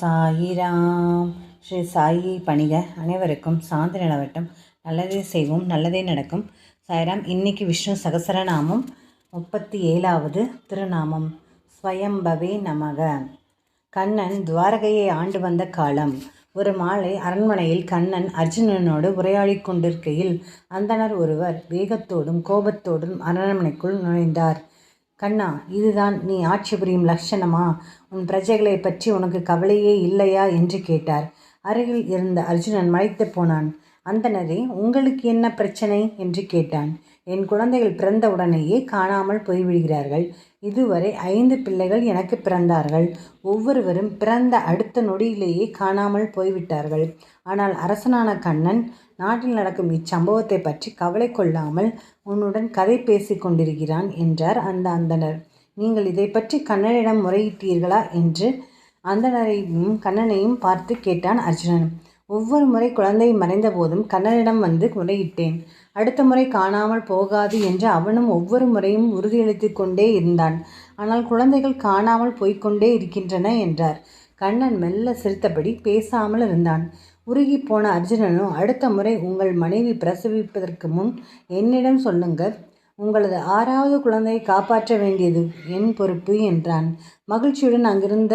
சாயிராம். ஸ்ரீ சாயி பணிக. அனைவருக்கும் சாந்தி நிலவட்டம். நல்லதே செய்வோம் நல்லதே நடக்கும். சாய்ராம் இன்னைக்கு விஷ்ணு சகசரநாமம் முப்பத்தி ஏழாவது திருநாமம். ஸ்வயம்பவே நமக. கண்ணன் துவாரகையை ஆண்டு வந்த காலம். ஒரு மாலை அரண்மனையில் கண்ணன் அர்ஜுனனோடு உரையாடி கொண்டிருக்கையில் அந்தனர் ஒருவர் வேகத்தோடும் கோபத்தோடும் அரண்மனைக்குள் நுழைந்தார். கண்ணா இதுதான் நீ ஆட்சி புரியும் லட்சணமா உன் பிரஜைகளை பற்றி உனக்கு கவலையே இல்லையா? என்று கேட்டார். அருகில் இருந்த அர்ஜுனன் மலைத்து போனான். அந்தனரே உங்களுக்கு என்ன பிரச்சனை? என்று கேட்டான். என் குழந்தைகள் பிறந்த உடனேயே காணாமல் போய்விடுகிறார்கள். இதுவரை ஐந்து பிள்ளைகள் எனக்கு பிறந்தார்கள். ஒவ்வொருவரும் பிறந்த அடுத்த நொடியிலேயே காணாமல் போய்விட்டார்கள். ஆனால் அரசனான கண்ணன் நாட்டில் நடக்கும் இச்சம்பவத்தை பற்றி கவலை கொள்ளாமல் உன்னுடன் கதை பேசி கொண்டிருக்கிறான் என்றார் அந்த அந்தனர் நீங்கள் இதை பற்றி கண்ணனிடம் முறையிட்டீர்களா என்று அந்தனரையும் கண்ணனையும் பார்த்து கேட்டான் அர்ஜுனன். ஒவ்வொரு முறை குழந்தை மறைந்த போதும் கண்ணனிடம் வந்து முறையிட்டேன். அடுத்த முறை காணாமல் போகாது என்று அவனும் ஒவ்வொரு முறையும் உறுதியளித்து கொண்டே இருந்தான். ஆனால் குழந்தைகள் காணாமல் போய்கொண்டே இருக்கின்றன என்றார். கண்ணன் மெல்ல சிரித்தபடி பேசாமல் இருந்தான். உருகி போன அர்ஜுனனும் அடுத்த முறை உங்கள் மனைவி பிரசவிப்பதற்கு முன் என்னிடம் சொல்லுங்கள் உங்களது ஆறாவது குழந்தையை காப்பாற்ற வேண்டியது என் பொறுப்பு என்றான். மகிழ்ச்சியுடன் அங்கிருந்த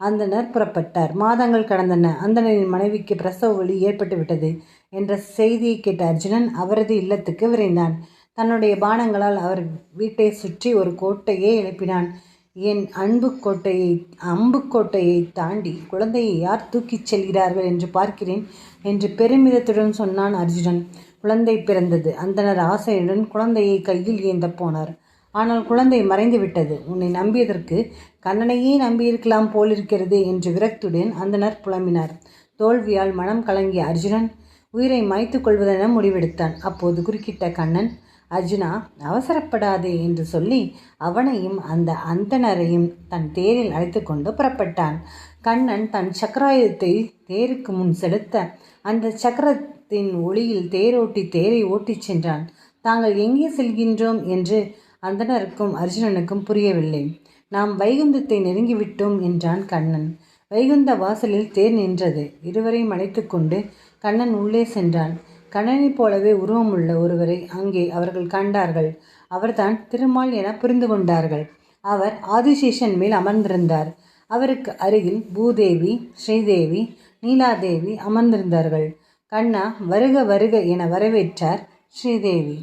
அந்தனர் புறப்பட்டார். மாதங்கள் கடந்தன. அந்தனரின் மனைவிக்கு பிரசவ வழி ஏற்பட்டுவிட்டது என்ற செய்தியை கேட்ட அர்ஜுனன் அவரது இல்லத்துக்கு விரைந்தான். தன்னுடைய பானங்களால் அவர் வீட்டை சுற்றி ஒரு கோட்டையே எழுப்பினான். என் அன்பு கோட்டையை அம்புக்கோட்டையை தாண்டி குழந்தையை யார் தூக்கிச் செல்கிறார்கள் என்று பார்க்கிறேன் என்று பெருமிதத்துடன் சொன்னான் அர்ஜுனன். குழந்தை பிறந்தது. அந்தனர் ஆசையுடன் குழந்தையை கையில் ஏந்த போனார். ஆனால் குழந்தை மறைந்து விட்டது உன்னை நம்பியதற்கு கண்ணனையே நம்பியிருக்கலாம் போலிருக்கிறது என்று விரக்துடன் அந்தனர் புலம்பினார். தோல்வியால் மனம் கலங்கிய அர்ஜுனன் உயிரை மாய்த்து கொள்வதென முடிவெடுத்தான். அப்போது குறுக்கிட்ட கண்ணன் அர்ஜுனா அவசரப்படாதே என்று சொல்லி அவனையும் அந்த அந்தனரையும் தன் தேரில் அழைத்து கொண்டு புறப்பட்டான். கண்ணன் தன் சக்கராயுதத்தை தேருக்கு முன் செலுத்த அந்த சக்கரத்தின் ஒளியில் தேரோட்டி தேரை ஓட்டிச் சென்றான். தாங்கள் எங்கே செல்கின்றோம்? என்று அந்தனருக்கும் அர்ஜுனனுக்கும் புரியவில்லை. நாம் வைகுந்தத்தை நெருங்கிவிட்டோம் என்றான் கண்ணன். வைகுந்த வாசலில் தேர் நின்றது. இருவரையும் அழைத்து கொண்டு கண்ணன் உள்ளே சென்றான். கண்ணனைப் போலவே உருவமுள்ள ஒருவரை அங்கே அவர்கள் கண்டார்கள். அவர்தான் திருமால் என புரிந்து கொண்டார்கள். அவர் ஆதிசேஷன் மேல் அமர்ந்திருந்தார். அவருக்கு அருகில் பூதேவி ஸ்ரீதேவி நீலாதேவி அமர்ந்திருந்தார்கள். கண்ணா வருக வருக என வரவேற்றார் ஸ்ரீதேவி.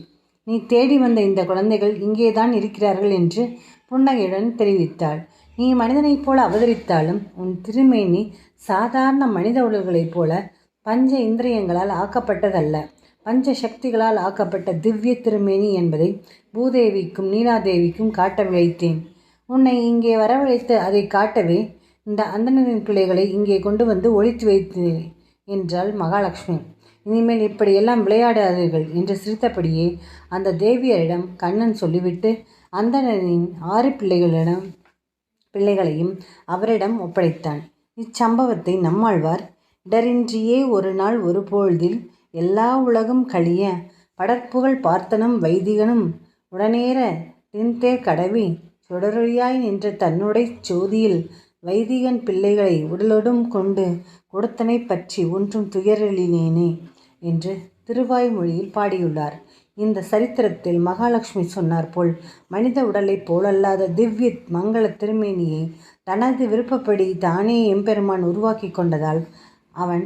நீ தேடி வந்த இந்த குழந்தைகள் இங்கேதான் இருக்கிறார்கள் என்று புன்னகையுடன் தெரிவித்தாள். நீ மனிதனைப் போல அவதரித்தாலும் உன் திருமேனி சாதாரண மனித உடல்களைப் போல பஞ்ச இந்திரியங்களால் ஆக்கப்பட்டதல்ல. பஞ்ச சக்திகளால் ஆக்கப்பட்ட திவ்ய திருமேனி என்பதை பூதேவிக்கும் நீலாதேவிக்கும் காட்ட வைத்தேன் உன்னை இங்கே வரவழைத்து அதை காட்டவே இந்த அந்தனின் பிள்ளைகளை இங்கே கொண்டு வந்து ஒழித்து வைத்தேன் என்றாள் மகாலட்சுமி. இனிமேல் இப்படியெல்லாம் விளையாடாதீர்கள் என்று சிரித்தபடியே அந்த தேவியரிடம் கண்ணன் சொல்லிவிட்டு அந்தணனின் ஆறு பிள்ளைகளிடம் பிள்ளைகளையும் அவரிடம் ஒப்படைத்தான். இச்சம்பவத்தை நம்மாழ்வார் இடரின்றியே ஒரு நாள் ஒரு பொழுதில் எல்லா உலகும் கழிய படற்புகழ் பார்த்தனும் வைதிகனும் உடனேற தின்தேர் கடவி சுடரொழியாய் நின்ற தன்னுடை சோதியில் வைதிகன் பிள்ளைகளை உடலொடும் கொண்டு கொடுத்தனை பற்றி ஒன்றும் துயரலினேனே என்று திருவாய்மொழியில் பாடியுள்ளார். இந்த சரித்திரத்தில் மகாலட்சுமி சொன்னார் போல் மனித உடலைப் போலல்லாத திவ்ய மங்கள திருமேனியை தனது விருப்பப்படி தானே எம்பெருமான் உருவாக்கி கொண்டதால் அவன்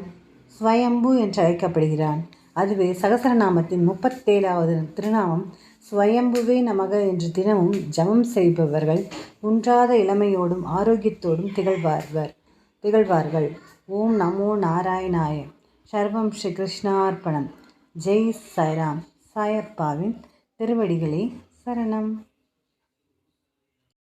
ஸ்வயம்பு என்று அழைக்கப்படுகிறான் அதுவே சகசரநாமத்தின் முப்பத்தேழாவது திருநாமம். ஸ்வயம்புவே நமக என்று தினமும் ஜபம் செய்பவர்கள் குன்றாத இளமையோடும் ஆரோக்கியத்தோடும் திகழ்வார்வர் திகழ்வார்கள். ஓம் நமோ நாராயணாய. சர்வம் ஸ்ரீ கிருஷ்ணார்ப்பணம் ஜெய் சாய்ராம். சாயப்பாவின் திருவடிகளே சரணம்.